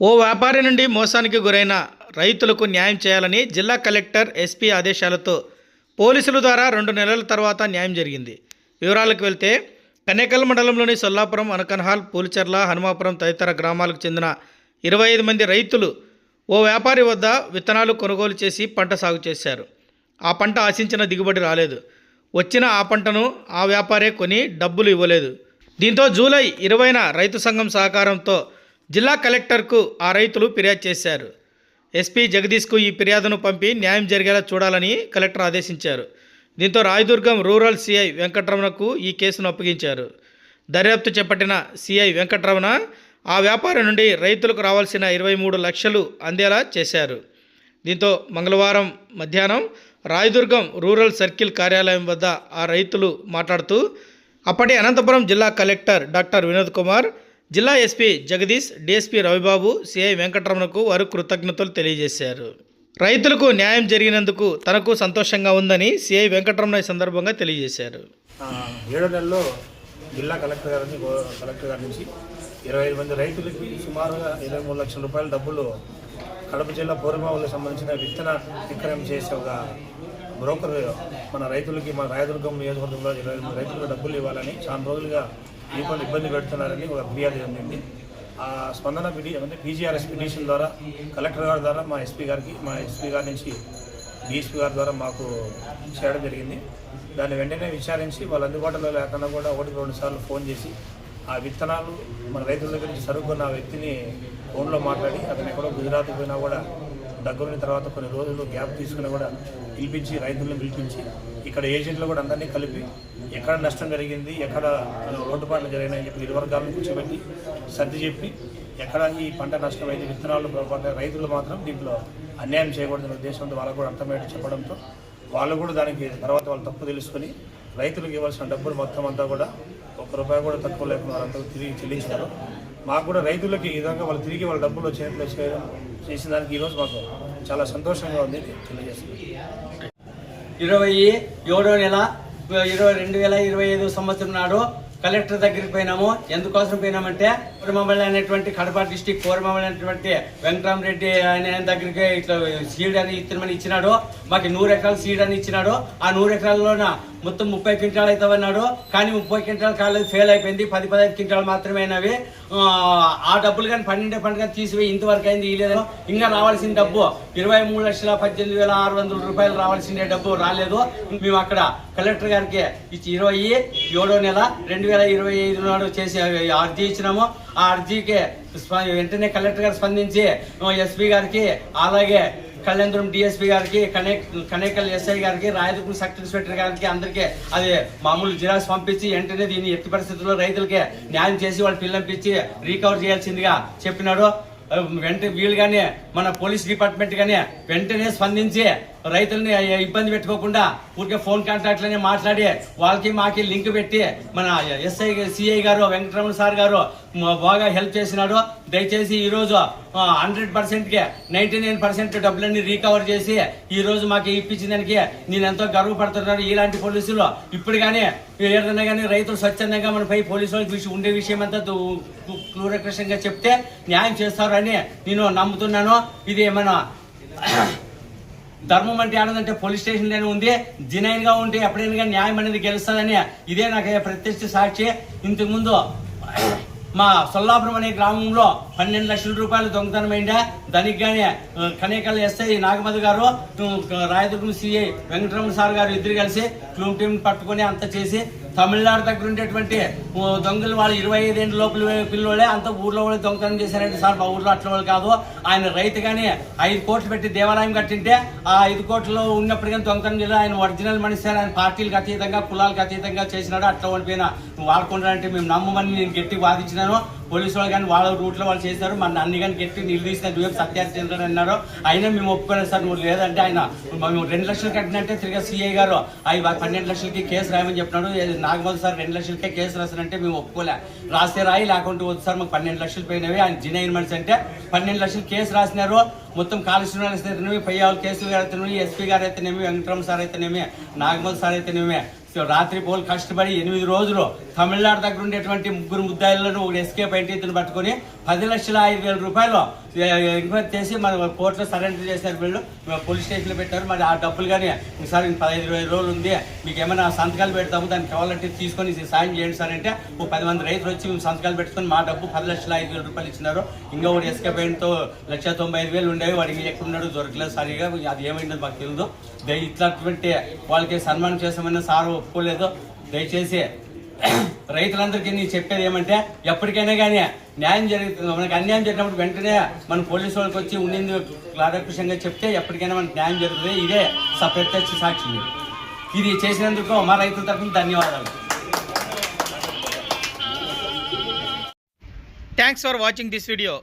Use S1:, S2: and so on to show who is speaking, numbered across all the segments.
S1: ఓ వ్యాపారి నుండి మోసానికి గురైన రైతులకు న్యాయం చేయాలని జిల్లా కలెక్టర్ ఎస్పీ ఆదేశాలతో పోలీసుల ద్వారా రెండు నెలల తర్వాత న్యాయం జరిగింది. వివరాలకు వెళ్తే కనేకల్ మండలంలోని సొల్లాపురం అనకన్హాల్ పూలిచెర్ల హనుమాపురం తదితర గ్రామాలకు చెందిన ఇరవై ఐదు మంది రైతులు ఓ వ్యాపారి వద్ద విత్తనాలు కొనుగోలు చేసి పంట సాగు చేశారు. ఆ పంట ఆశించిన దిగుబడి రాలేదు. వచ్చిన ఆ పంటను ఆ వ్యాపారే కొని డబ్బులు ఇవ్వలేదు. దీంతో జూలై ఇరవైన రైతు సంఘం సహకారంతో జిల్లా కలెక్టర్కు ఆ రైతులు ఫిర్యాదు చేశారు. ఎస్పీ జగదీష్కు ఈ ఫిర్యాదును పంపి న్యాయం జరిగేలా చూడాలని కలెక్టర్ ఆదేశించారు. దీంతో రాయదుర్గం రూరల్ సిఐ వెంకటరమణకు ఈ కేసును అప్పగించారు. దర్యాప్తు చేపట్టిన సిఐ వెంకటరమణ ఆ వ్యాపారం నుండి రైతులకు రావాల్సిన ఇరవై మూడు లక్షలు అందేలా చేశారు. దీంతో మంగళవారం మధ్యాహ్నం రాయదుర్గం రూరల్ సర్కిల్ కార్యాలయం వద్ద ఆ రైతులు మాట్లాడుతూ అప్పటి అనంతపురం జిల్లా కలెక్టర్ డాక్టర్ వినోద్ కుమార్ జిల్లా SP Jagadish DSP Ravibabu CI వెంకటరమణకు వారు కృతజ్ఞతలు తెలియజేశారు. రైతులకు న్యాయం జరిగినందుకు తనకు సంతోషంగా ఉందని సిఐ వెంకటరమణ ఈ సందర్భంగా తెలియజేశారు.
S2: ఏడో నెలలో జిల్లా కలెక్టర్ గారి నుంచి కలెక్టర్ గారి నుంచి ఇరవై ఐదు మంది రైతులకి సుమారుగా ఇరవై మూడు లక్షల రూపాయల డబ్బులు కడప జిల్లా పూర్వమావులకు సంబంధించిన విత్తన విక్రయం చేసే ఒక బ్రోకర్ మన రైతులకి మన రాయదుర్గం నియోజకవర్గంలో ఇరవై ఐదు మంది రైతులకు డబ్బులు ఇవ్వాలని చాలా రోజులుగా దీపాలు ఇబ్బంది పెడుతున్నారని ఒక ఫిర్యాదు చెందింది ఆ స్పందన పిటి అంటే పీజీఆర్ఎస్ పిటిషన్ ద్వారా కలెక్టర్ గారి ద్వారా మా ఎస్పీ గారికి మా ఎస్పీ గారి నుంచి డిఎస్పీ గారి ద్వారా మాకు చేయడం జరిగింది. దాన్ని వెంటనే విచారించి వాళ్ళు అందుబాటులో లేకుండా కూడా ఒకటి రెండు సార్లు ఫోన్ చేసి ఆ విత్తనాలు మన రైతుల దగ్గర నుంచి సరుకున్న ఆ వ్యక్తిని ఫోన్లో మాట్లాడి అతను ఎక్కడో గుజరాత్ పోయినా కూడా దగ్గరున్న తర్వాత కొన్ని రోజులు గ్యాప్ తీసుకుని కూడా పిలిపించి రైతులను పిలిపించి ఇక్కడ ఏజెంట్లు కూడా అందరినీ కలిపి ఎక్కడ నష్టం జరిగింది ఎక్కడ లోటుపాట్లు జరిగినాయని చెప్పి ఇరు వర్గాలను కూర్చోబెట్టి సర్ది చెప్పి ఎక్కడ ఈ పంట నష్టం అయితే విత్తనాలు రైతులు మాత్రం దీంట్లో అన్యాయం చేయకూడదనే ఉద్దేశంతో వాళ్ళకు కూడా అర్థమయ్యేట్టు చెప్పడంతో వాళ్ళు కూడా దానికి తర్వాత వాళ్ళు తప్పు తెలుసుకొని రైతులకు ఇవ్వాల్సిన డబ్బులు మొత్తం అంతా కూడా ఒక్క రూపాయి కూడా తక్కువ లేకుండా వాళ్ళంతా తిరిగి చెల్లించారు మాకు కూడా రైతులకి ఈ విధంగా వాళ్ళు తిరిగి వాళ్ళ డబ్బులు చేయడం చేసిన దానికి ఈరోజు మాకు చాలా సంతోషంగా ఉంది తెలియజేస్తుంది
S3: ఇరవై ఏడో నెల ఇరవై రెండు వేల ఇరవై ఐదు సంవత్సరం నాడు కలెక్టర్ దగ్గరికి పోయినాము. ఎందుకోసం పోయినామంటే కోరమమల్లి అనేటువంటి కడప డిస్టిక్ కోరమమల్లి అనేటువంటి వెంకటరామరెడ్డి అనే దగ్గరికి ఇట్లా సీడ్ అని ఇత్తనమని ఇచ్చినాడు. మాకు నూరు ఎకరాలు సీడ్ అని ఇచ్చినాడు. ఆ నూరు ఎకరాల్లోన మొత్తం ముప్పై క్వింటాలు అవుతామన్నాడు కానీ ముప్పై క్వింటాల్ కాలేదు ఫెయిల్ అయిపోయింది. పది పదహైదు క్వింటాల్ మాత్రమేనవి ఆ, డబ్బులు కానీ పన్నెండే పండుగ తీసిపోయి ఇంతవరకు అయింది ఇవ్వలేదు ఇంకా రావాల్సిన డబ్బు. ఇరవై మూడు లక్షల పద్దెనిమిది వేల ఆరు వందల రూపాయలు రావాల్సిన డబ్బు రాలేదు. మేము అక్కడ కలెక్టర్ గారికి ఇచ్చి ఇరవై ఏడో నెల రెండు వేల ఇరవై ఐదు నాడు చేసి అర్జీ ఇచ్చినాము. ఆ అర్జీకి వెంటనే కలెక్టర్ గారు స్పందించి ఎస్పీ గారికి అలాగే కళ్యాణపురం డిఎస్పీ గారికి కనే కనేకల్ ఎస్ఐ గారికి రాయదుర్గం సబ్ ఇన్స్పెక్టర్ గారికి అందరికీ అది మామూలు జిరాక్స్ పంపించి వెంటనే దీన్ని ఎట్టి పరిస్థితుల్లో రైతులకి న్యాయం చేసి వాళ్ళు పిల్లంపించి రీకవర్ చేయాల్సిందిగా చెప్పినాడు. వెంటనే వీళ్ళు కానీ మన పోలీస్ డిపార్ట్మెంట్ కానీ వెంటనే స్పందించి రైతుల్ని ఇబ్బంది పెట్టుకోకుండా ఊరికే ఫోన్ కాంటాక్ట్లనే మాట్లాడి వాళ్ళకి మాకి లింక్ పెట్టి మన ఎస్ఐ సిఐ గారు వెంకటరమణ సార్ గారు బాగా హెల్ప్ చేసినాడు దయచేసి ఈరోజు హండ్రెడ్ పర్సెంట్కి నైంటీ నైన్టీ నైన్ పర్సెంట్ డబ్బులన్నీ రీకవర్ చేసి ఈరోజు మాకు ఇప్పించిన దానికి నేను ఎంతో గర్వపడుతున్నాను ఇలాంటి పోలీసులు ఇప్పుడు కానీ ఏదైనా కానీ రైతులు స్వచ్ఛందంగా మనపై పోలీసు వాళ్ళకి ఉండే విషయం అంతా క్రూరకృష్ణంగా చెప్తే న్యాయం చేస్తారని నేను నమ్ముతున్నాను. ఇది మన ధర్మం అంటే ఆడదంటే పోలీస్ స్టేషన్లోనే ఉంది. జినైన్గా ఉంటే ఎప్పుడైనా కానీ న్యాయం అనేది గెలుస్తుందని ఇదే నాకు ప్రత్యక్ష సాక్షి. ఇంతకుముందు మా సొల్లాపురం అనే గ్రామంలో పన్నెండు లక్షల రూపాయలు దొంగతనమైందా దానికి కానీ కనేకల్ ఎస్ఐ నాగమధు గారు రాయదుర్గం సిఐ వెంకటరమణ సార్ గారు ఇద్దరు కలిసి క్లూమ్ టీం పట్టుకొని అంత చేసి తమిళనాడు దగ్గర ఉండేటువంటి దొంగలు వాళ్ళు ఇరవై ఐదేళ్ళ లోపల పిల్లలే అంత ఊర్లో వాళ్ళు దొంగతనం చేశారంటే సార్ మా ఊర్లో అట్ల వాళ్ళు కాదు. ఆయన రైతు కానీ ఐదు కోట్లు పెట్టి దేవాలయం కట్టింటే ఆ ఐదు కోట్లలో ఉన్నప్పుడు కానీ దొంగతనం చేయలేదు. ఆయన ఒరిజినల్ మనిషి ఆయన పార్టీలకు అతీతంగా కులాలకు అతీతంగా చేసినాడు అట్లా ఓడిపోయినా. నువ్వు వాడుకుంటారంటే మేము నమ్మమని నేను గట్టి వాదించినాను. పోలీసు వాళ్ళు కానీ వాళ్ళ రూట్లో వాళ్ళు చేశారు. మన అన్ని కానీ గట్టి నిలదీసిన నువ్వేం సత్యార్థి అన్నారు అయినా మేము ఒప్పుకోలేదు సార్ నువ్వు లేదంటే ఆయన మేము రెండు లక్షలు కట్టినట్టే తిరిగి సీఏ గారు. అవి పన్నెండు లక్షలకి కేసు రాయమని చెప్పినాడు. ఏది సార్ రెండు లక్షలకే కేసు రాసానంటే మేము ఒప్పుకోలే. రాస్తే రాయి లేకుంటే వద్దు సార్ మాకు పన్నెండు లక్షలు పోయినవి. ఆయన జినైన్ మనిషి అంటే పన్నెండు లక్షలు కేసు రాసినారు. మొత్తం కాలుష్యం పై ఆరు కేసులు గారు అయితేనేమి ఎస్పీ గారు అయితేనేమి వెంకటరామ్ సార్ అయితేనేమి నాగమోద్ సార్ అయితేనేమి రాత్రి పోలు కష్టపడి ఎనిమిది రోజులు తమిళనాడు దగ్గర ఉండేటువంటి ముగ్గురు ముద్దాయిలను ఒక ఎస్కేప్ ఐటీని ఇతను పట్టుకొని పది లక్షల ఐదు వేల రూపాయలు ఎంక్వైరీ చేసి మన కోర్టులో సరెండర్ చేశారు వీళ్ళు. పోలీస్ స్టేషన్లో పెట్టారు. మరి ఆ డబ్బులు కానీ సార్ పదహైదు ఇరవై రోజులు ఉంది. మీకు ఏమైనా సంతకాలు పెడతాము దానికి కావాలంటే తీసుకొని సాయం చేయండి సార్ అంటే ఒక పది మంది రైతులు వచ్చి మేము సంతకాలు పెట్టుకొని మా డబ్బు పది లక్షల ఐదు వేల రూపాయలు ఇచ్చినారు. ఇంకా ఒకటి ఎస్కేప్ అయినతో లక్ష తొంభై ఐదు వేలు ఉండేవి. వాడికి ఎక్కడున్నాడు దొరకలేదు సరిగా అది ఏమైందో మాకు తెలియదు ఇట్లాంటి వాళ్ళకి సన్మానం చేసామని సారు ఒప్పుకోలేదు. దయచేసి రైతులందరికీ నేను చెప్పేది ఏమంటే ఎప్పటికైనా కానీ న్యాయం జరుగుతుంది మనకి అన్యాయం జరిగినప్పుడు వెంటనే మన పోలీసు వాళ్ళకి వచ్చి ఉండింది క్లారకృషంగా చెప్తే ఎప్పటికైనా మనకు న్యాయం జరుగుతుంది. ఇదే ప్రత్యక్ష సాక్షి ఇది చేసినందుకు మా రైతుల తరఫున ధన్యవాదాలు.
S1: Thanks for watching this video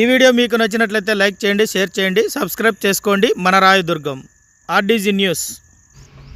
S1: ఈ వీడియో మీకు నచ్చినట్లయితే లైక్ చేయండి షేర్ చేయండి సబ్స్క్రైబ్ చేసుకోండి. మన రాయదుర్గం ఆర్డీజీ న్యూస్.